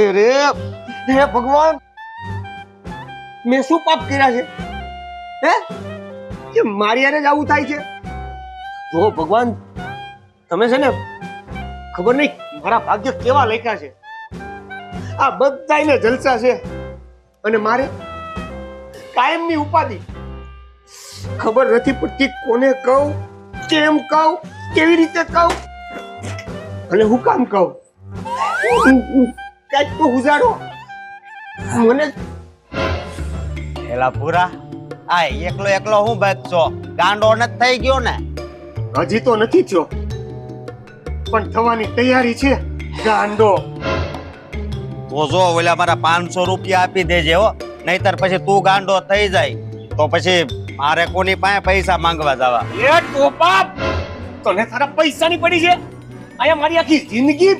અરે રે. હે, ભગવાન. મેં શું પાપ કર્યા છે? હે? કે મારી આને જ આવું થાય છે? જો, ભગવાન, તમે છે ને ખબર નહીં મારા ભાગ્ય કેવા લખ્યા છે? આ બધાને જલસા છે. અને મારે કાયમની ઉપાધિ. ખબર નથી પડતી કોને કહું, કેમ કહું, કેવી રીતે કહું? અને હું કામ કહું? કંઈક તો ઉજાડો મને એલા પૂરા આ એકલો એકલો હું બચશો ગાંડો ન થઈ ગયો ને? હજી તો નથી થયો. પણ થવાની તૈયારી છે ગાંડો. તો જો ઓલા મારા પાંચસો રૂપિયા આપી દેજે હો નહીતર પછી તું ગાંડો થઈ જાય તો પછી મારે કોની પાસે પૈસા માંગવા જવા? એ ટોપા તને તારા પૈસાની પડી છે? અહીંયા મારી આખી જિંદગી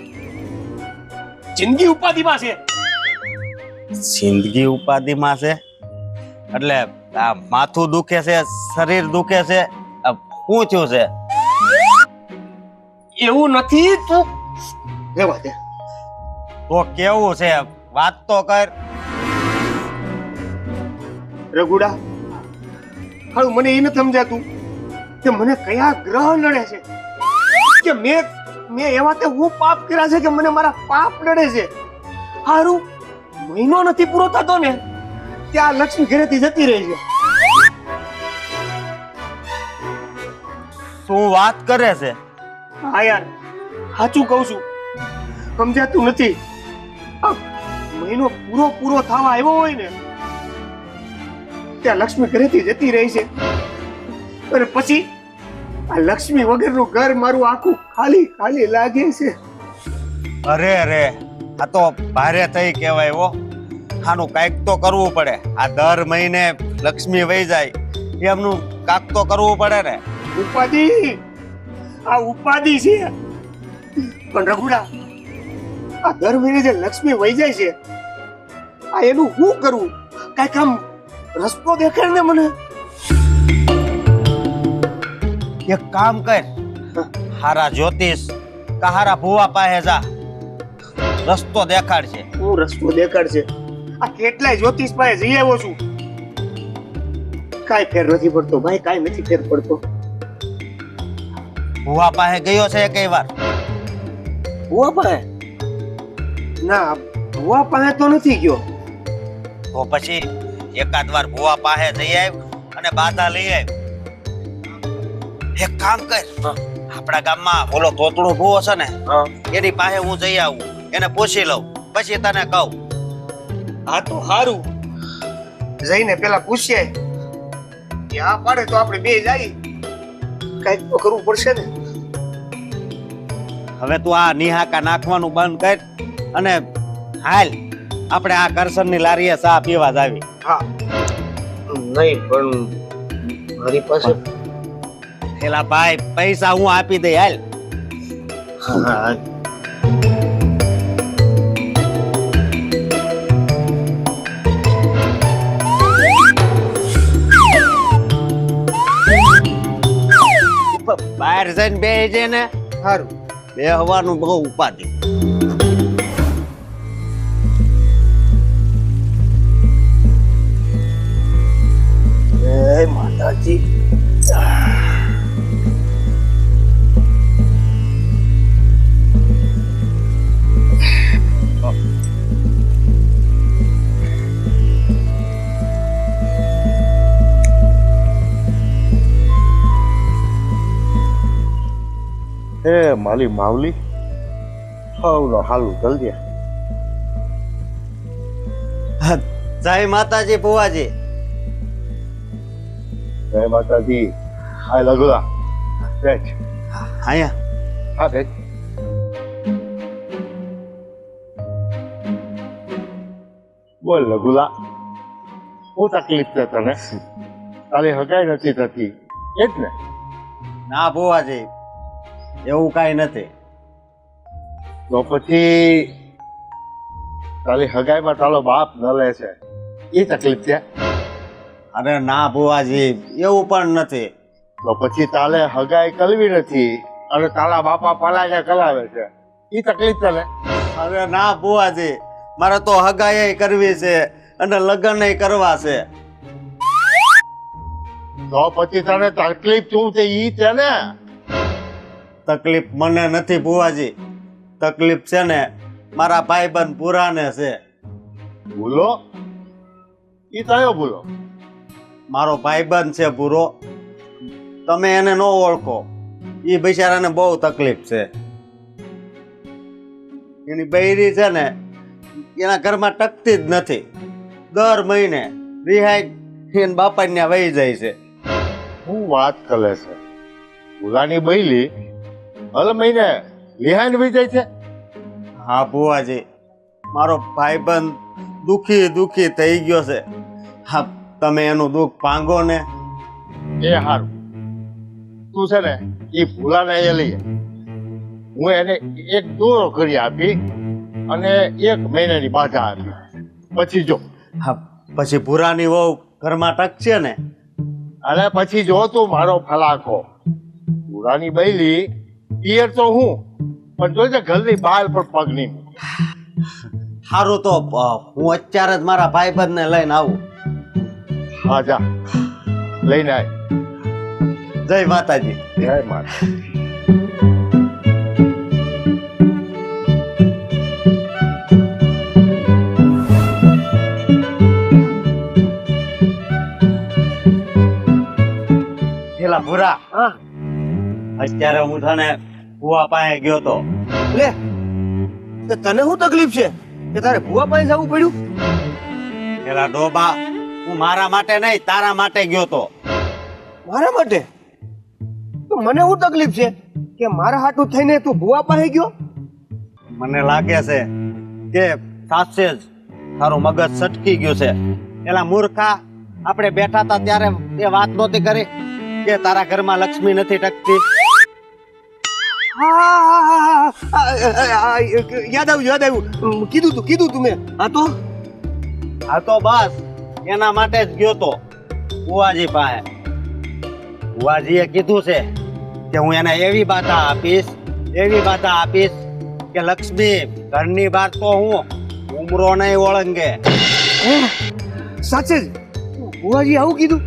જિંદગી ઉપાધિમાં છે. જિંદગી ઉપાધિમાં છે? એટલે આ માથું દુખે છે શરીર દુખે છે આ શું થયું છે? એવું નથી તું રેવા દે. તો કેવું છે? વાત તો કર. રઘુડા હારું મને એ નથી સમજાતું કે મને કયા ગ્રહ નડે છે? કે મેં મેં એવા તે હું પાપ કર્યા છે કે મને મારા પાપ નડે છે? હારું મહિનો નથી પૂરો થતો ને ત્યાં લક્ષ્મી ઘરેથી જતી રહી છે. શું વાત કરે છે? હા યાર સાચું કહું છું. સમજાતું નથી. મહિનો પૂરો પૂરો થવા આવ્યો હોય ને ત્યાં લક્ષ્મી ઘરેથી જતી રહી છે. અને પછી આ લક્ષ્મી વગરનું ઘર મારું આખું ખાલી ખાલી લાગે છે. અરે અરે આ તો ભારે થઈ કહેવાય હો. આનું કાંઈક તો કરવું પડે. આ દર મહિને લક્ષ્મી વહી જાય. એમનું કાંક તો કરવું પડે ને. ઉપાધિ? આ ઉપાધિ છે. પણ રઘુડા આ દર મહિને જે લક્ષ્મી વહી જાય છે આ એનું શું કરવું કાંઈક આમ રસ્તો દેખાડ ને મને? એક કામ કર. હારા જ્યોતિષ કા હારા ભુવા પાસે જા. રસ્તો દેખાડશે. હું રસ્તો દેખાડશે? આ કેટલાય જ્યોતિષ પાસે જઈ આવ્યો છું. કાંઈ ફેર નથી પડતો ભાઈ કાઈ નથી ફેર પડતો. ભુવા પાસે ગયો છે કઈ વાર. ભુવા પાસે? ના ભુવા પાસે તો નથી ગયો. તો પછી એકાદ વાર ભુવા પાસે જઈ આવ અને બાધા લઈ આવ. એક કામ કર. આપણા ગામમાં ઓલો તોતડો ભૂવો છે ને એની પાસે હું જઈ આવું એને પૂછી લઉં પછી તને કહું. હા તો સારું જઈને પેલા પૂછીએ કે હા પાડે તો આપણે બે જાય. કંઈક તો કરવું પડશે ને. હવે તું આ નિહાકા નાખવાનું બંધ કર અને હાલ આપણે આ કરસનની લારીએ ચા પીવા જાવી. હા. નહીં પણ મારી પાસે એલા ભાઈ પૈસા હું આપી દઈ હાલ હા બહાર જઈને બે છે ને સારું બે હવાનું બહુ ઉપાધિ જય માતાજી મારી માવલી? હવનો હાલું જલ્દી. જય માતાજી ભુવાજી. જય માતાજી. હાય લગુલા બેચ અહીંયા હા બેચ બોલ લગુલા હું તકલીફ છે તને? તારી હગાઈ નથી થતી. એટલે ના ભુવાજી એવું કાંઈ નથી. તો પછી તારી હગાઈમાં તારો બાપ ન લે છે. એ તકલીફ છે? અરે ના ભુવાજી એવું પણ નથી. તો પછી તારે હગાઈ કરવી નથી અને તારા બાપા પલાને કરાવે છે. એ તકલીફ તને? અરે ના ભુવાજી મારે તો હગાઈ કરવી છે અને લગ્ન કરવા છે. તો પછી તને તકલીફ શું છે ઈ છે ને તકલીફ મને નથી ભુવાજી. તકલીફ છે ને મારા ભાઈબંધ પુરાને છે. ભૂલો? એ કયો ભૂલો? મારો ભાઈબંધ છે પૂરો તમે એને ન ઓળખો. એ બિચારાને બહુ તકલીફ છે. એની બૈરી છે ને એના ઘરમાં ટકતી જ નથી. દર મહિને રિહાઈ એને બાપા ત્યાં વહી જાય છે. હું વાત કરે છે? ભૂલાની બૈલી હલ મહિને લિહાન વિજય છે. હા બુવાજી મારો ભાઈબંધ દુખી દુખી થઈ ગયો છે. હા તમે એનું દુઃખ ભાંગો ને. એ હારું. તું છે ને એ ભૂલાને એ લઈએ હું એને એક દોરો કરી આપી અને એક મહિનાની બાધા આપી. પછી જો. હા પછી ભૂરાની વહુ ઘરમાં ટકશે ને. અને પછી જો તું મારો ફલાકો ભૂરાની બૈલી પિયર તો હું પણ જોજે ઘરની બહાર પણ પગ નહીં સારું તો હું અત્યારે જ મારા ભાઈબંધને લઈને આવું. હા જા. લઈને આય. જય માતાજી. જય માતા ભૂરા અત્યારે હું તને કુવા પાસે ગયો તો. લે તો તને શું તકલીફ છે? કે તારે ભૂવા પાસે જવું પડ્યું? પેલા ડોબા હું મારા માટે નહીં તારા માટે ગયો તો. મારા માટે? તો મને શું તકલીફ છે? કે મારા હાટું થઈને તું ભૂવા પાસે ગયો? મને લાગે છે કે સાસે જ તારું મગજ સટકી ગયું છે. પેલા મૂર્ખા આપણે બેઠા હતા ત્યારે એ વાત નહોતી કરી કે તારા ઘરમાં લક્ષ્મી નથી ટકતી? યાદ આવ્યું યાદ આવ્યું. કીધું તું કીધું તું મેં. હા તો? આ તો બસ. એના માટે જ ગયો તો. બુવાજી પાસે. બુવાજીએ કીધું છે કે હું એને એવી બાધા આપીશ એવી બાધા આપીશ કે લક્ષ્મી ઘરની બહાર તો હું ઉમરો નહીં ઓળંગે હે? સાચે જ? ભુવાજી આવું કીધું?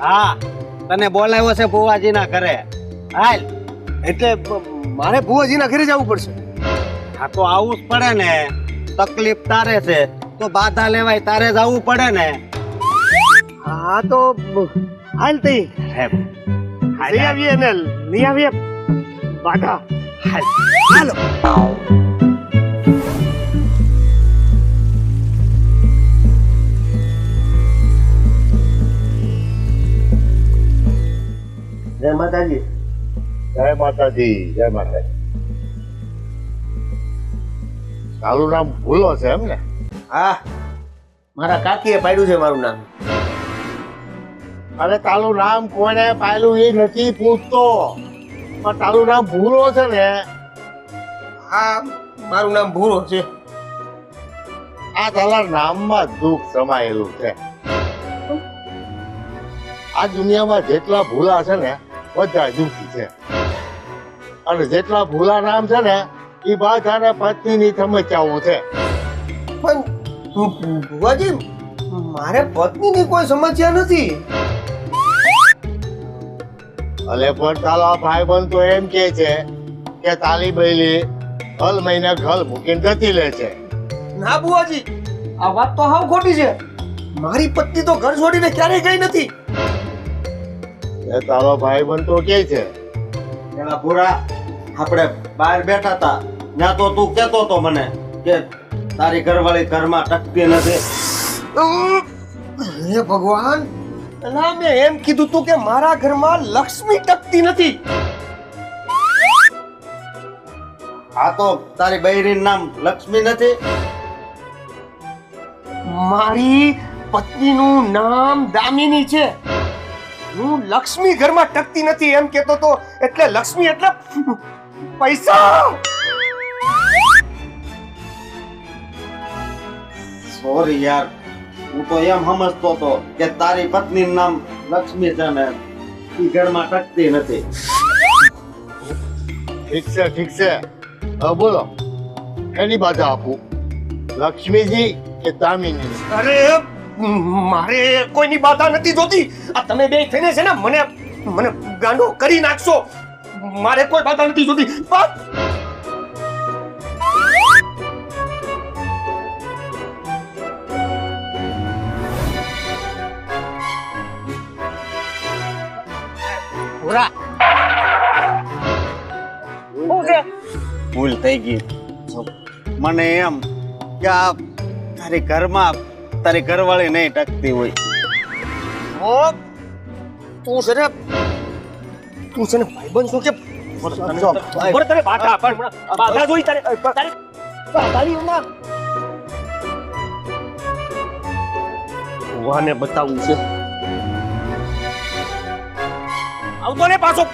હા તને બોલાવ્યો છે બુવાજીના ઘરે. હાલ. એટલે મારે ભુવાજીના ઘરે જવું પડશે. હા તો આવું જ પડે ને. તકલીફ તારે છે. તો બાધા લેવાય તારે જ આવવું પડે ને. હા તો હાલ તઈ લઈ આવીએ ને લઈ આવીએ. બાધા. હાલ. હાલો. જય માતાજી. જય માતાજી જય માતાજી. તારું નામ ભૂલો છે એમ ને? હા મારા કાકીએ પાડ્યું છે મારું નામ. અરે તારું નામ કોને પાડ્યું એ નથી પૂછતો. પણ તારું નામ ભૂલો છે ને? હા મારું નામ ભૂલો છે. આ તારા નામમાં દુઃખ સમાયેલું છે. આ દુનિયામાં જેટલા ભૂલા છે ને બધા દુઃખી છે. અને જેટલા ભૂલા નામ છે ને એ બધાને પત્નીની સમસ્યાઓ છે. પણ ભુવાજી મારે પત્નીની કોઈ સમસ્યા નથી. અલે પણ તારા ભાઈબંધ તો એમ કે છે કે તાલી બૈલી હલ મહિને ઘર મૂકીને જતી લે છે. ના બુવાજી આ વાત તો હાવ ખોટી છે. મારી પત્ની તો ઘર છોડીને ક્યારેય ગઈ નથી. એ તારો ભાઈબંધ તો કે છે પેલા ભૂરા આપણે બહાર બેઠા હતા. ત્યાં તો તું કેતો તો મને કે તારી ઘરવાળી ઘરમાં ટકતી નથી. હે ભગવાન. ના મેં એમ કીધું તું કે મારા ઘરમાં લક્ષ્મી ટકતી નથી. આ તો તારી બૈરીનું નામ લક્ષ્મી નથી. મારી પત્નીનું નામ દામિની છે. હું લક્ષ્મી ઘરમાં ટકતી નથી એમ કેતો તો એટલે લક્ષ્મી એટલે પૈસા. સોરી યાર હું તો એમ સમજતો હતો કે તારી પત્નીનું નામ લક્ષ્મી છે ને ઈ ઘરમાં ટકતી નથી. ઠીક છે ઠીક છે. હવે બોલો એની બાધા આપું? લક્ષ્મીજી કે દામિની અરે મ- મારે કોઈની બાધા નથી જોતી. આ તમે બે થઈને છે ને મને મને ગાંડો કરી નાખશો. મારે કોઈ બાધા નથી જોતી. બસ ભૂલ થઈ ગઈ. મને એમ કે આ તારી ઘરમાં તારી ઘરવાળી નહીં ટકતી હોય. ઓ તું છે ને તું છે ને ભાઈબંધ શું કે? બરાબર તને બાધા પણ બાધા જોઈ તારે તારે બાધાની હમણાં વાને બતાવવું છે. આવતો ને પાછો.